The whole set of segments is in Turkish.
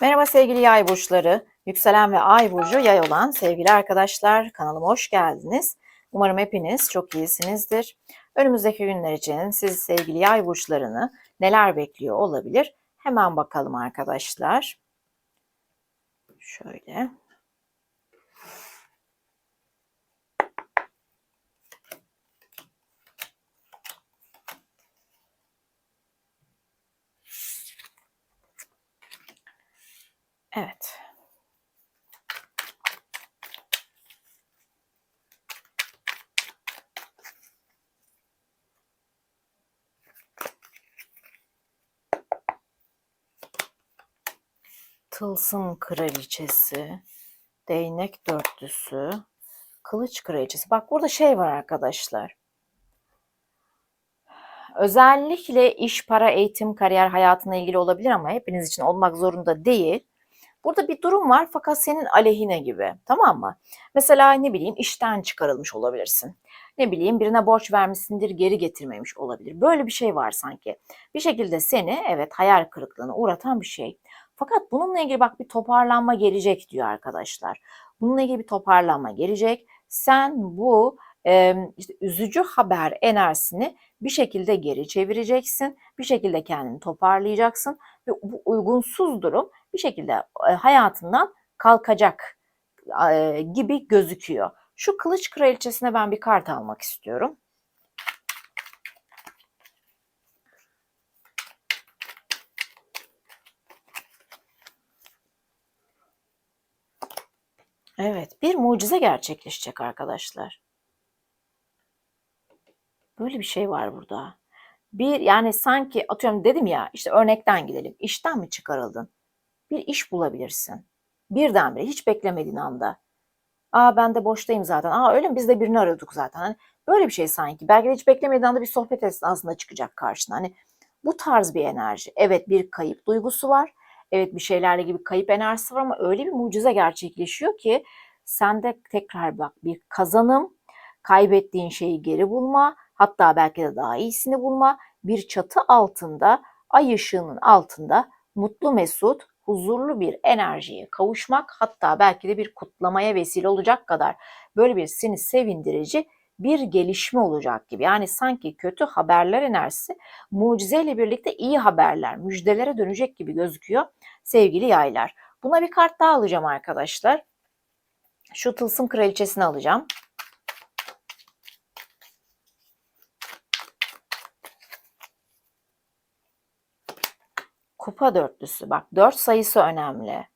Merhaba sevgili yay burçları. Yükselen ve ay burcu yay olan sevgili arkadaşlar kanalıma hoş geldiniz. Umarım hepiniz çok iyisinizdir. Önümüzdeki günler için siz sevgili yay burçlarını neler bekliyor olabilir? Hemen bakalım arkadaşlar. Şöyle. Evet. Tılsım kraliçesi, değnek dörtlüsü, kılıç kraliçesi. Bak burada şey var arkadaşlar. Özellikle iş, para, eğitim, kariyer hayatına ilgili olabilir ama hepiniz için olmak zorunda değil. Burada bir durum var fakat senin aleyhine gibi. Tamam mı? Mesela ne bileyim işten çıkarılmış olabilirsin. Ne bileyim birine borç vermişsindir geri getirmemiş olabilir. Böyle bir şey var sanki. Bir şekilde seni evet hayal kırıklığına uğratan bir şey. Fakat bununla ilgili bak bir toparlanma gelecek diyor arkadaşlar. Bununla ilgili bir toparlanma gelecek. Sen bu işte üzücü haber enerjisini bir şekilde geri çevireceksin. Bir şekilde kendini toparlayacaksın ve bu uygunsuz durum bir şekilde e, hayatından kalkacak e, gibi gözüküyor. Şu kılıç kraliçesine ben bir kart almak istiyorum. Evet, bir mucize gerçekleşecek arkadaşlar. Böyle bir şey var burada. Bir yani sanki atıyorum dedim ya işte örnekten gidelim. İşten mi çıkarıldın? Bir iş bulabilirsin. Birdenbire hiç beklemediğin anda. Aa ben de boştayım zaten. Aa öyle mi? Biz de birini arıyorduk zaten. Hani böyle bir şey sanki. Belki de hiç beklemediğin anda bir sohbet esnasında çıkacak karşına. Hani bu tarz bir enerji. Evet bir kayıp duygusu var. Evet bir şeylerle gibi kayıp enerjisi var ama öyle bir mucize gerçekleşiyor ki sende tekrar bak bir kazanım, kaybettiğin şeyi geri bulma, hatta belki de daha iyisini bulma, bir çatı altında, ay ışığının altında mutlu mesut, huzurlu bir enerjiye kavuşmak hatta belki de bir kutlamaya vesile olacak kadar böyle bir seni sevindirici bir gelişme olacak gibi. Yani sanki kötü haberler enerjisi mucizeyle birlikte iyi haberler, müjdelere dönecek gibi gözüküyor sevgili yaylar. Buna bir kart daha alacağım arkadaşlar. Şu tılsım kraliçesini alacağım. Kupa dörtlüsü. Bak dört sayısı önemli.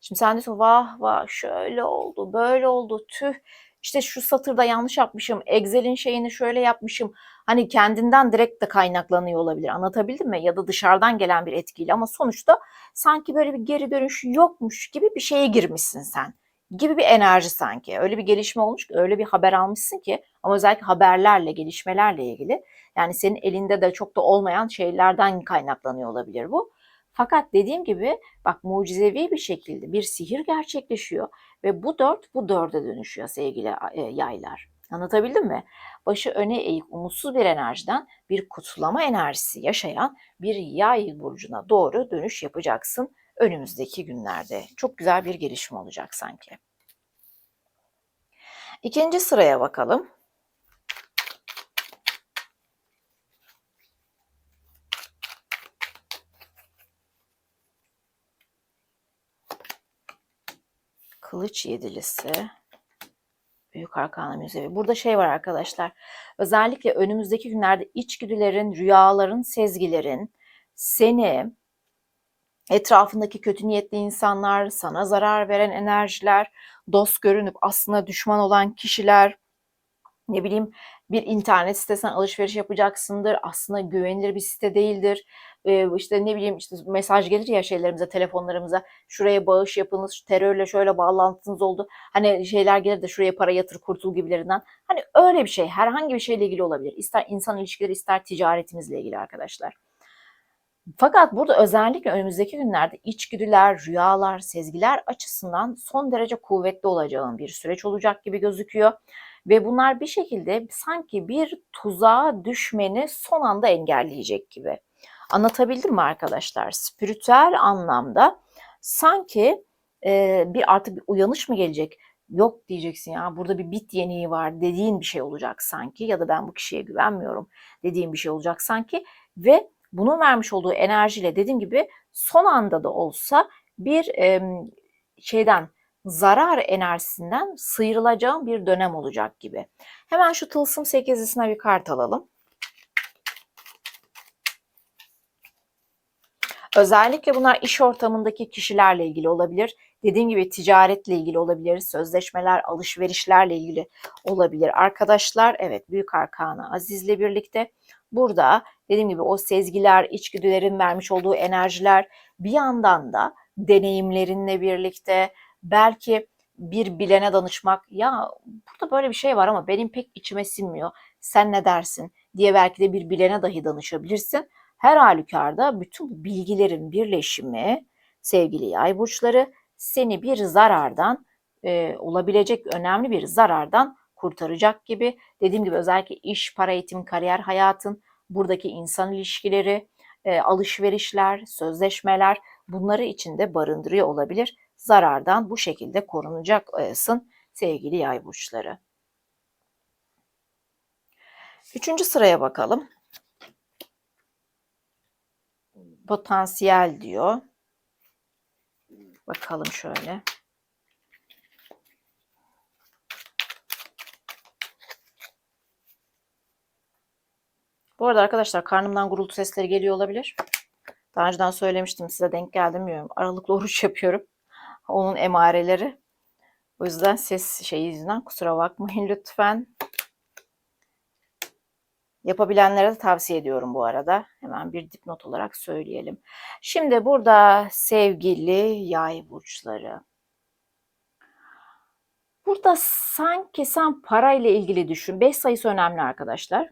Şimdi sen diyorsun vah vah şöyle oldu böyle oldu. Tüh. İşte şu satırda yanlış yapmışım Excel'in şeyini şöyle yapmışım. Hani kendinden direkt de kaynaklanıyor olabilir. Anlatabildim mi? Ya da dışarıdan gelen bir etkiyle. Ama sonuçta sanki böyle bir geri dönüş yokmuş gibi bir şeye girmişsin sen. Gibi bir enerji sanki. Öyle bir gelişme olmuş öyle bir haber almışsın ki ama özellikle haberlerle gelişmelerle ilgili yani senin elinde de çok da olmayan şeylerden kaynaklanıyor olabilir bu fakat dediğim gibi bak mucizevi bir şekilde bir sihir gerçekleşiyor ve bu dört bu dörde dönüşüyor sevgili e, yaylar. Anlatabildim mi? Başı öne eğik umutsuz bir enerjiden bir kutlama enerjisi yaşayan bir yay burcuna doğru dönüş yapacaksın önümüzdeki günlerde. Çok güzel bir gelişme olacak sanki. İkinci sıraya bakalım. Kılıç yedilisi. Büyük Arkana Müzevi. Burada şey var arkadaşlar. Özellikle önümüzdeki günlerde içgüdülerin, rüyaların, sezgilerin seni etrafındaki kötü niyetli insanlar, sana zarar veren enerjiler, dost görünüp aslında düşman olan kişiler, ne bileyim bir internet sitesinden alışveriş yapacaksındır. Aslında güvenilir bir site değildir. Ee, işte ne bileyim işte mesaj gelir ya şeylerimize, telefonlarımıza. Şuraya bağış yapınız, terörle şöyle bağlantınız oldu. Hani şeyler gelir de şuraya para yatır kurtul gibilerinden. Hani öyle bir şey herhangi bir şeyle ilgili olabilir. İster insan ilişkileri ister ticaretimizle ilgili arkadaşlar. Fakat burada özellikle önümüzdeki günlerde içgüdüler, rüyalar, sezgiler açısından son derece kuvvetli olacağın bir süreç olacak gibi gözüküyor. Ve bunlar bir şekilde sanki bir tuzağa düşmeni son anda engelleyecek gibi. Anlatabildim mi arkadaşlar? Spiritüel anlamda Sanki e, bir artık bir uyanış mı gelecek? Yok diyeceksin ya burada bir bit yeniği var dediğin bir şey olacak sanki ya da ben bu kişiye güvenmiyorum dediğin bir şey olacak sanki ve bunun vermiş olduğu enerjiyle dediğim gibi son anda da olsa bir e, şeyden zarar enerjisinden sıyrılacağım bir dönem olacak gibi. Hemen şu tılsım sekizlisine bir kart alalım. Özellikle bunlar iş ortamındaki kişilerle ilgili olabilir. Dediğim gibi ticaretle ilgili olabilir, sözleşmeler, alışverişlerle ilgili olabilir. Arkadaşlar evet Büyük Arkana Aziz'le birlikte burada dediğim gibi o sezgiler, içgüdülerin vermiş olduğu enerjiler bir yandan da deneyimlerinle birlikte belki bir bilene danışmak ya burada böyle bir şey var ama benim pek içime sinmiyor. Sen ne dersin diye belki de bir bilene dahi danışabilirsin. Her halükarda bütün bilgilerin birleşimi sevgili yay burçları seni bir zarardan e, olabilecek önemli bir zarardan kurtaracak gibi. Dediğim gibi özellikle iş, para, eğitim, kariyer hayatın, buradaki insan ilişkileri, e, alışverişler, sözleşmeler bunları içinde barındırıyor olabilir. Zarardan bu şekilde korunacaksın sevgili yay burçları. Üçüncü sıraya bakalım. Potansiyel diyor. Bakalım şöyle. Bu arada arkadaşlar karnımdan gurultu sesleri geliyor olabilir. Daha önceden söylemiştim size denk geldim bilmiyorum. Aralıklı oruç yapıyorum. Onun emareleri. O yüzden ses şeyi yüzünden kusura bakmayın lütfen. Yapabilenlere de tavsiye ediyorum bu arada. Hemen bir dipnot olarak söyleyelim. Şimdi burada sevgili yay burçları. Burada sanki sen parayla ilgili düşün. 5 sayısı önemli arkadaşlar.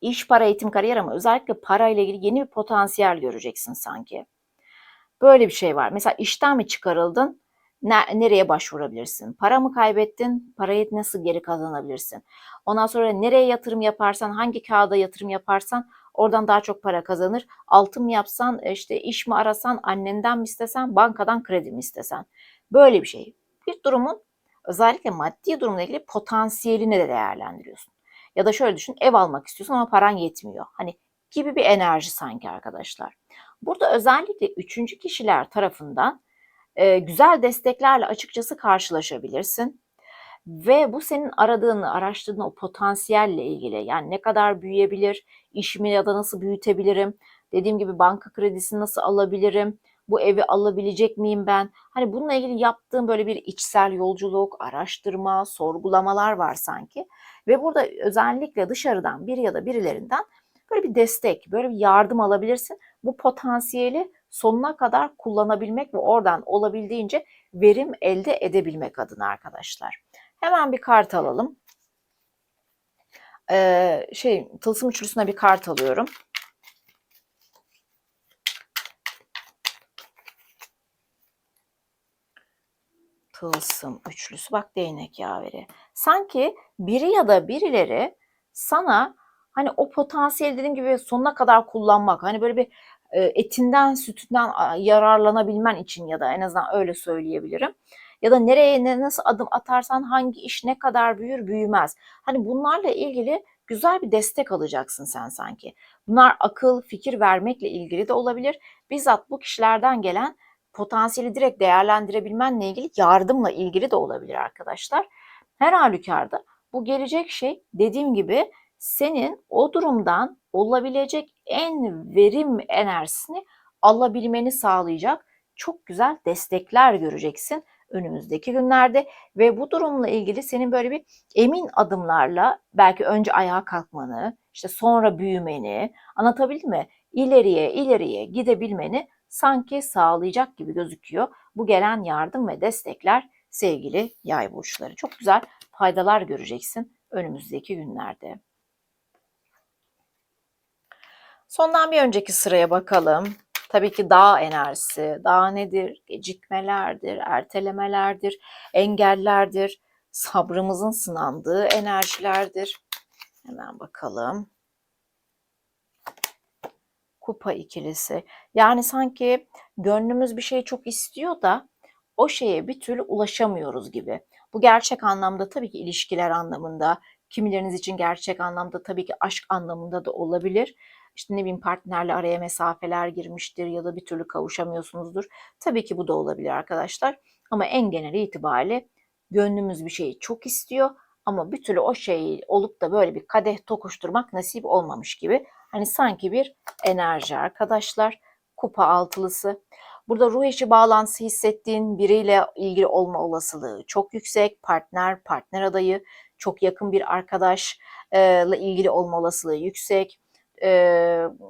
İş, para, eğitim, kariyer ama özellikle parayla ilgili yeni bir potansiyel göreceksin sanki. Böyle bir şey var. Mesela işten mi çıkarıldın? Nereye başvurabilirsin? Para mı kaybettin? Parayı nasıl geri kazanabilirsin? Ondan sonra nereye yatırım yaparsan, hangi kağıda yatırım yaparsan oradan daha çok para kazanır. Altın mı yapsan, işte iş mi arasan, annenden mi istesen, bankadan kredi mi istesen. Böyle bir şey. Bir durumun özellikle maddi durumla ilgili potansiyelini de değerlendiriyorsun. Ya da şöyle düşün, ev almak istiyorsun ama paran yetmiyor. Hani gibi bir enerji sanki arkadaşlar. Burada özellikle üçüncü kişiler tarafından e, güzel desteklerle açıkçası karşılaşabilirsin. Ve bu senin aradığını, araştırdığın o potansiyelle ilgili yani ne kadar büyüyebilir, işimi ya da nasıl büyütebilirim, dediğim gibi banka kredisi nasıl alabilirim, bu evi alabilecek miyim ben? Hani bununla ilgili yaptığım böyle bir içsel yolculuk, araştırma, sorgulamalar var sanki. Ve burada özellikle dışarıdan bir ya da birilerinden böyle bir destek, böyle bir yardım alabilirsin. Bu potansiyeli sonuna kadar kullanabilmek ve oradan olabildiğince verim elde edebilmek adına arkadaşlar. Hemen bir kart alalım. Ee, şey tılsım üçlüsüne bir kart alıyorum. Tılsım üçlüsü bak değnek yaveri. Sanki biri ya da birileri sana hani o potansiyel dediğim gibi sonuna kadar kullanmak hani böyle bir etinden sütünden yararlanabilmen için ya da en azından öyle söyleyebilirim. Ya da nereye ne nasıl adım atarsan hangi iş ne kadar büyür büyümez. Hani bunlarla ilgili güzel bir destek alacaksın sen sanki. Bunlar akıl, fikir vermekle ilgili de olabilir. Bizzat bu kişilerden gelen potansiyeli direkt değerlendirebilmenle ilgili yardımla ilgili de olabilir arkadaşlar. Her halükarda bu gelecek şey dediğim gibi senin o durumdan olabilecek en verim enerjisini alabilmeni sağlayacak çok güzel destekler göreceksin önümüzdeki günlerde ve bu durumla ilgili senin böyle bir emin adımlarla belki önce ayağa kalkmanı, işte sonra büyümeni, anlatabildim mi? İleriye ileriye gidebilmeni sanki sağlayacak gibi gözüküyor. Bu gelen yardım ve destekler sevgili yay burçları. Çok güzel faydalar göreceksin önümüzdeki günlerde. Sondan bir önceki sıraya bakalım. Tabii ki dağ enerjisi. Dağ nedir? Gecikmelerdir, ertelemelerdir, engellerdir. Sabrımızın sınandığı enerjilerdir. Hemen bakalım. kupa ikilisi. Yani sanki gönlümüz bir şey çok istiyor da o şeye bir türlü ulaşamıyoruz gibi. Bu gerçek anlamda tabii ki ilişkiler anlamında, kimileriniz için gerçek anlamda tabii ki aşk anlamında da olabilir. İşte ne bileyim partnerle araya mesafeler girmiştir ya da bir türlü kavuşamıyorsunuzdur. Tabii ki bu da olabilir arkadaşlar. Ama en genel itibariyle gönlümüz bir şeyi çok istiyor ama bir türlü o şey olup da böyle bir kadeh tokuşturmak nasip olmamış gibi. Hani sanki bir enerji arkadaşlar. Kupa altılısı. Burada ruh eşi bağlantısı hissettiğin biriyle ilgili olma olasılığı çok yüksek. Partner, partner adayı, çok yakın bir arkadaşla ilgili olma olasılığı yüksek.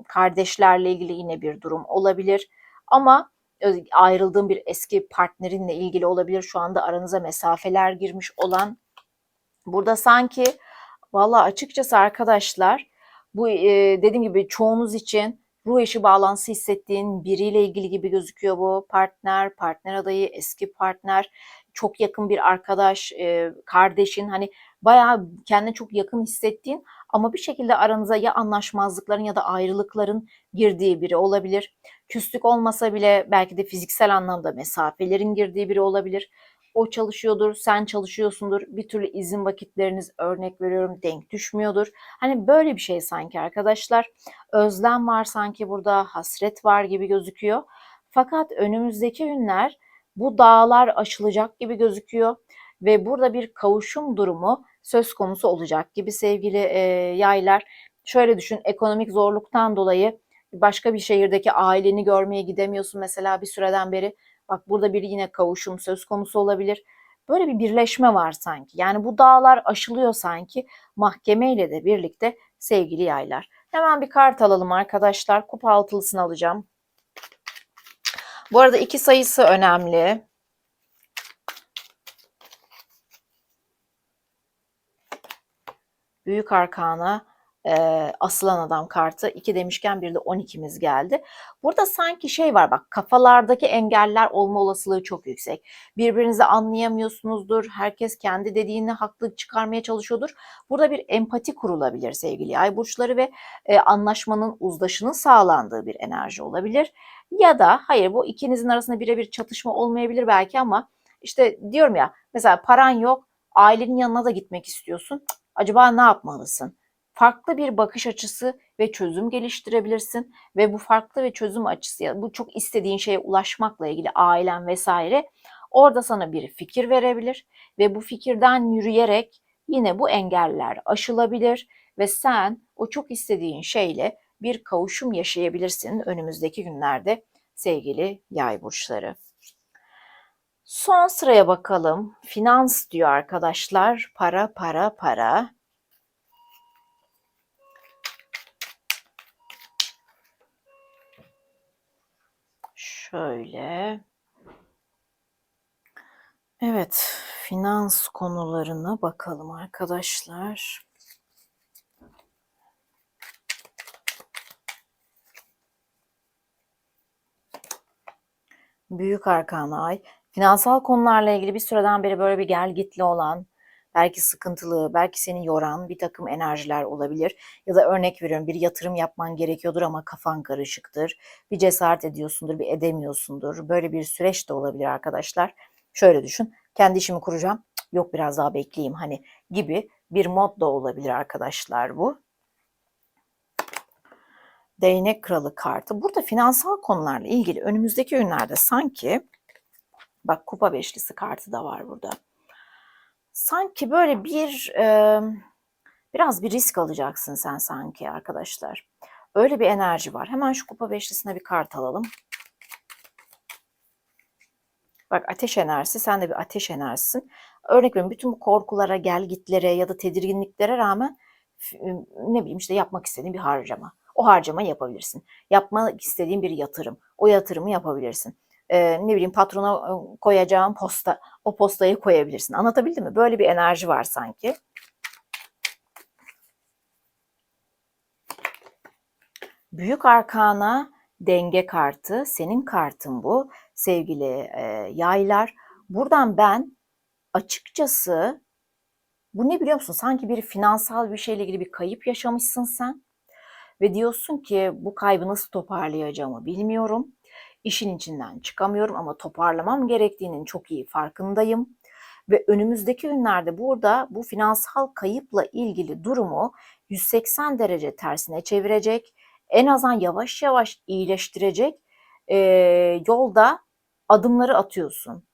Kardeşlerle ilgili yine bir durum olabilir. Ama ayrıldığın bir eski partnerinle ilgili olabilir. Şu anda aranıza mesafeler girmiş olan. Burada sanki valla açıkçası arkadaşlar bu e, dediğim gibi çoğunuz için ruh eşi bağlantısı hissettiğin biriyle ilgili gibi gözüküyor bu. Partner, partner adayı, eski partner, çok yakın bir arkadaş, e, kardeşin hani bayağı kendine çok yakın hissettiğin ama bir şekilde aranıza ya anlaşmazlıkların ya da ayrılıkların girdiği biri olabilir. Küslük olmasa bile belki de fiziksel anlamda mesafelerin girdiği biri olabilir. O çalışıyordur, sen çalışıyorsundur. Bir türlü izin vakitleriniz örnek veriyorum denk düşmüyordur. Hani böyle bir şey sanki arkadaşlar. Özlem var sanki burada, hasret var gibi gözüküyor. Fakat önümüzdeki günler bu dağlar aşılacak gibi gözüküyor ve burada bir kavuşum durumu söz konusu olacak gibi sevgili e, yaylar. Şöyle düşün, ekonomik zorluktan dolayı başka bir şehirdeki aileni görmeye gidemiyorsun mesela bir süreden beri. Bak burada bir yine kavuşum söz konusu olabilir. Böyle bir birleşme var sanki. Yani bu dağlar aşılıyor sanki mahkemeyle de birlikte sevgili yaylar. Hemen bir kart alalım arkadaşlar. Kupa altılısını alacağım. Bu arada iki sayısı önemli. Büyük Arkana e, Aslan Adam kartı. 2 demişken bir de 12'miz geldi. Burada sanki şey var bak kafalardaki engeller olma olasılığı çok yüksek. Birbirinizi anlayamıyorsunuzdur. Herkes kendi dediğini haklı çıkarmaya çalışıyordur. Burada bir empati kurulabilir sevgili yay burçları ve e, anlaşmanın, uzlaşının sağlandığı bir enerji olabilir. Ya da hayır bu ikinizin arasında birebir çatışma olmayabilir belki ama işte diyorum ya mesela paran yok ailenin yanına da gitmek istiyorsun. Acaba ne yapmalısın? Farklı bir bakış açısı ve çözüm geliştirebilirsin ve bu farklı ve çözüm açısı bu çok istediğin şeye ulaşmakla ilgili ailen vesaire orada sana bir fikir verebilir ve bu fikirden yürüyerek yine bu engeller aşılabilir ve sen o çok istediğin şeyle bir kavuşum yaşayabilirsin önümüzdeki günlerde sevgili yay burçları. Son sıraya bakalım. Finans diyor arkadaşlar. Para, para, para. Şöyle. Evet, finans konularına bakalım arkadaşlar. Büyük Arkana Ay. Finansal konularla ilgili bir süreden beri böyle bir gel gitli olan, belki sıkıntılı, belki seni yoran bir takım enerjiler olabilir. Ya da örnek veriyorum bir yatırım yapman gerekiyordur ama kafan karışıktır. Bir cesaret ediyorsundur, bir edemiyorsundur. Böyle bir süreç de olabilir arkadaşlar. Şöyle düşün, kendi işimi kuracağım, yok biraz daha bekleyeyim hani gibi bir mod da olabilir arkadaşlar bu. Değnek Kralı kartı. Burada finansal konularla ilgili önümüzdeki günlerde sanki bak kupa beşlisi kartı da var burada. Sanki böyle bir e, biraz bir risk alacaksın sen sanki arkadaşlar. Öyle bir enerji var. Hemen şu kupa beşlisine bir kart alalım. Bak ateş enerjisi, sen de bir ateş enerjisin. Örnek veriyorum bütün bu korkulara, gelgitlere ya da tedirginliklere rağmen ne bileyim işte yapmak istediğin bir harcama. O harcama yapabilirsin. Yapmak istediğin bir yatırım. O yatırımı yapabilirsin. Ee, ne bileyim patrona koyacağın posta. O postayı koyabilirsin. Anlatabildim mi? Böyle bir enerji var sanki. Büyük arkana denge kartı. Senin kartın bu sevgili e, yaylar. Buradan ben açıkçası bu ne biliyor musun? Sanki bir finansal bir şeyle ilgili bir kayıp yaşamışsın sen ve diyorsun ki bu kaybı nasıl toparlayacağımı bilmiyorum. İşin içinden çıkamıyorum ama toparlamam gerektiğinin çok iyi farkındayım. Ve önümüzdeki günlerde burada bu finansal kayıpla ilgili durumu 180 derece tersine çevirecek, en azından yavaş yavaş iyileştirecek e, yolda adımları atıyorsun.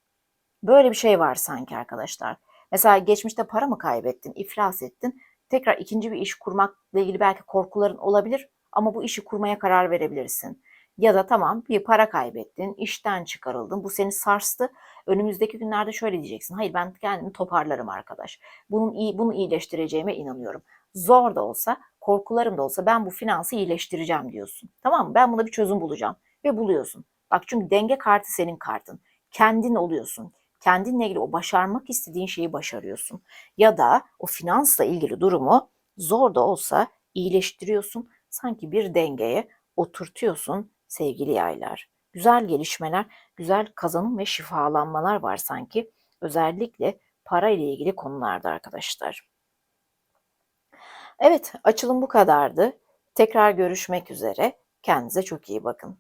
Böyle bir şey var sanki arkadaşlar. Mesela geçmişte para mı kaybettin, iflas ettin? Tekrar ikinci bir iş kurmakla ilgili belki korkuların olabilir ama bu işi kurmaya karar verebilirsin. Ya da tamam bir para kaybettin, işten çıkarıldın, bu seni sarstı. Önümüzdeki günlerde şöyle diyeceksin. Hayır ben kendimi toparlarım arkadaş. Bunun iyi, bunu iyileştireceğime inanıyorum. Zor da olsa, korkularım da olsa ben bu finansı iyileştireceğim diyorsun. Tamam mı? Ben buna bir çözüm bulacağım ve buluyorsun. Bak çünkü denge kartı senin kartın. Kendin oluyorsun kendinle ilgili o başarmak istediğin şeyi başarıyorsun. Ya da o finansla ilgili durumu zor da olsa iyileştiriyorsun. Sanki bir dengeye oturtuyorsun sevgili yaylar. Güzel gelişmeler, güzel kazanım ve şifalanmalar var sanki. Özellikle para ile ilgili konularda arkadaşlar. Evet, açılım bu kadardı. Tekrar görüşmek üzere. Kendinize çok iyi bakın.